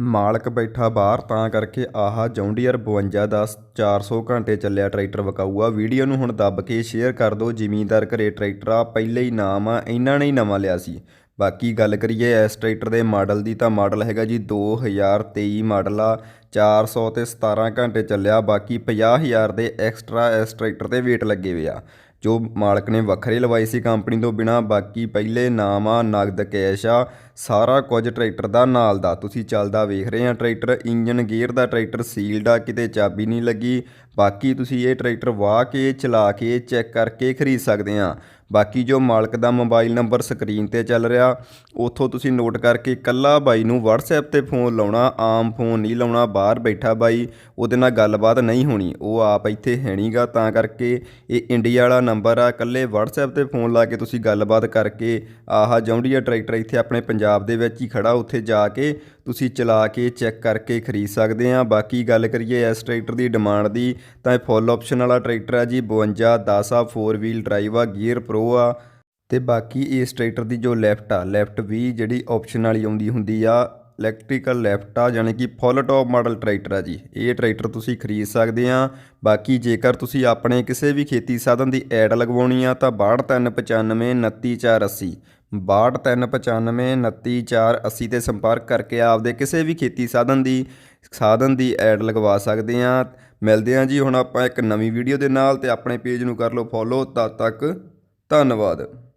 ਮਾਲਕ ਬੈਠਾ ਬਾਹਰ, ਤਾਂ ਕਰਕੇ ਆਹ ਜੌਂਡੀਅਰ 52 ਦਾ 400 ਘੰਟੇ ਚੱਲਿਆ ਟਰੈਕਟਰ ਵਿਕਾਊ ਵੀਡੀਓ ਨੂੰ ਹੁਣ ਦੱਬ ਕੇ ਸ਼ੇਅਰ ਕਰ ਦਿਓ। ਜ਼ਿਮੀਂਦਾਰ ਘਰੇ ਟਰੈਕਟਰ ਆ ਪਹਿਲੇ ਹੀ ਨਾਮ ਆ, ਇਹਨਾਂ ਨੇ ਹੀ ਨਵਾਂ ਲਿਆ ਸੀ। ਬਾਕੀ ਗੱਲ ਕਰੀਏ ਇਸ ਟਰੈਕਟਰ ਦੇ ਮਾਡਲ ਦੀ, ਤਾਂ ਮਾਡਲ ਹੈਗਾ ਜੀ 2023 ਮਾਡਲ ਆ। 400 ਤੇ 17 ਘੰਟੇ ਚੱਲਿਆ, ਬਾਕੀ 50000 ਦੇ ਐਕਸਟਰਾ ਇਸ ਟਰੈਕਟਰ ਤੇ ਵੇਟ ਲੱਗੇ ਹੋਏ ਆ। ਜੋ ਮਾਲਕ ਨੇ ਵੱਖਰੇ ਲਵਾਈ ਸੀ ਕੰਪਨੀ ਤੋਂ ਬਿਨਾ, ਬਾਕੀ ਪਹਿਲੇ ਨਾਮ ਆ ਨਗਦ ਕੈਸ਼ ਆ, ਸਾਰਾ ਕੁਝ ਟਰੈਕਟਰ ਦਾ ਨਾਲ ਦਾ। ਤੁਸੀਂ ਚੱਲਦਾ ਵੇਖ ਰਹੇ ਆ ਟਰੈਕਟਰ, ਇੰਜਨ ਗੇਅਰ ਦਾ ਟਰੈਕਟਰ ਸੀਲਡ ਆ, ਕਿਤੇ ਚਾਬੀ ਨਹੀਂ ਲੱਗੀ। ਬਾਕੀ ਤੁਸੀਂ ਇਹ ਟਰੈਕਟਰ ਵਾਹ ਕੇ, ਚਲਾ ਕੇ, ਚੈੱਕ ਕਰਕੇ ਖਰੀਦ ਸਕਦੇ ਆ। ਬਾਕੀ ਜੋ ਮਾਲਕ ਦਾ ਮੋਬਾਈਲ ਨੰਬਰ ਸਕਰੀਨ ਤੇ ਚੱਲ ਰਿਹਾ, ਉੱਥੋਂ ਤੁਸੀਂ ਨੋਟ ਕਰਕੇ ਕੱਲਾ ਬਾਈ ਨੂੰ WhatsApp ਤੇ ਫੋਨ ਲਾਉਣਾ, ਆਮ ਫੋਨ ਨਹੀਂ ਲਾਉਣਾ ਬਾਹਰ ਬੈਠਾ ਬਾਈ, ਉਹਦੇ ਨਾਲ ਗੱਲਬਾਤ ਨਹੀਂ ਹੋਣੀ। ਉਹ ਆਪ ਇੱਥੇ ਹੈ ਨਹੀਂਗਾ ਤਾਂ ਕਰਕੇ ਇਹ ਇੰਡੀਆ ਵਾਲਾ ਨੰਬਰ ਆ। ਇਕੱਲੇ WhatsApp ਤੇ ਫੋਨ ਲਾ ਕੇ ਤੁਸੀਂ ਗੱਲਬਾਤ ਕਰਕੇ ਆਹ ਜੌਂਡੀਆ ਟਰੈਕਟਰ ਇੱਥੇ ਆਪਣੇ ਪੰਜਾਬ ਦੇ ਵਿੱਚ ਹੀ ਖੜਾ, ਉੱਥੇ ਜਾ ਕੇ ਤੁਸੀਂ ਚਲਾ ਕੇ ਚੈੱਕ ਕਰਕੇ ਖਰੀਦ ਸਕਦੇ ਆ। ਬਾਕੀ ਗੱਲ ਕਰੀਏ ਇਸ ਟਰੈਕਟਰ ਦੀ ਡਿਮਾਂਡ ਦੀ, ਤਾਂ ਇਹ ਫੁੱਲ ਆਪਸ਼ਨ ਵਾਲਾ ਟਰੈਕਟਰ ਆ ਜੀ 52 10 ਆ 4 ਵੀਲ ਡਰਾਈਵ ਆ ਗੀਅਰ ਪ੍ਰੋ ਆ। ਤੇ ਬਾਕੀ ਇਸ ਟਰੈਕਟਰ ਦੀ ਜੋ ਲੈਫਟ ਆ ਲੈਫਟ ਵੀ ਜਿਹੜੀ ਆਪਸ਼ਨ ਵਾਲੀ ਆਉਂਦੀ ਹੁੰਦੀ ਆ ਇਲੈਕਟ੍ਰੀਕਲ ਲੈਪਟਾ ਆ ਯਾਨੀ ਕਿ ਫੁੱਲ ਟੌਪ ਮਾਡਲ ਟਰੈਕਟਰ ਆ ਜੀ। ਇਹ ਟਰੈਕਟਰ ਤੁਸੀਂ ਖਰੀਦ ਸਕਦੇ ਆ। ਬਾਕੀ ਜੇਕਰ ਤੁਸੀਂ ਆਪਣੇ ਕਿਸੇ ਵੀ ਖੇਤੀ ਸਾਧਨ ਦੀ ਐਡ ਲਗਵਾਉਣੀ ਆ ਤਾਂ 6295 29480 6295 29480 ਤੇ ਸੰਪਰਕ ਕਰਕੇ ਆਪਦੇ ਕਿਸੇ ਵੀ ਖੇਤੀ ਸਾਧਨ ਦੀ ਸਾਧਨ ਦੀ ਐਡ ਲਗਵਾ ਸਕਦੇ ਆ। ਮਿਲਦੇ ਆ ਜੀ ਹੁਣ ਆਪਾਂ ਇੱਕ ਨਵੀਂ ਵੀਡੀਓ ਦੇ ਨਾਲ ਤੇ ਆਪਣੇ ਪੇਜ ਨੂੰ ਕਰ ਲਓ ਫੋਲੋ। ਤਦ ਤੱਕ ਧੰਨਵਾਦ।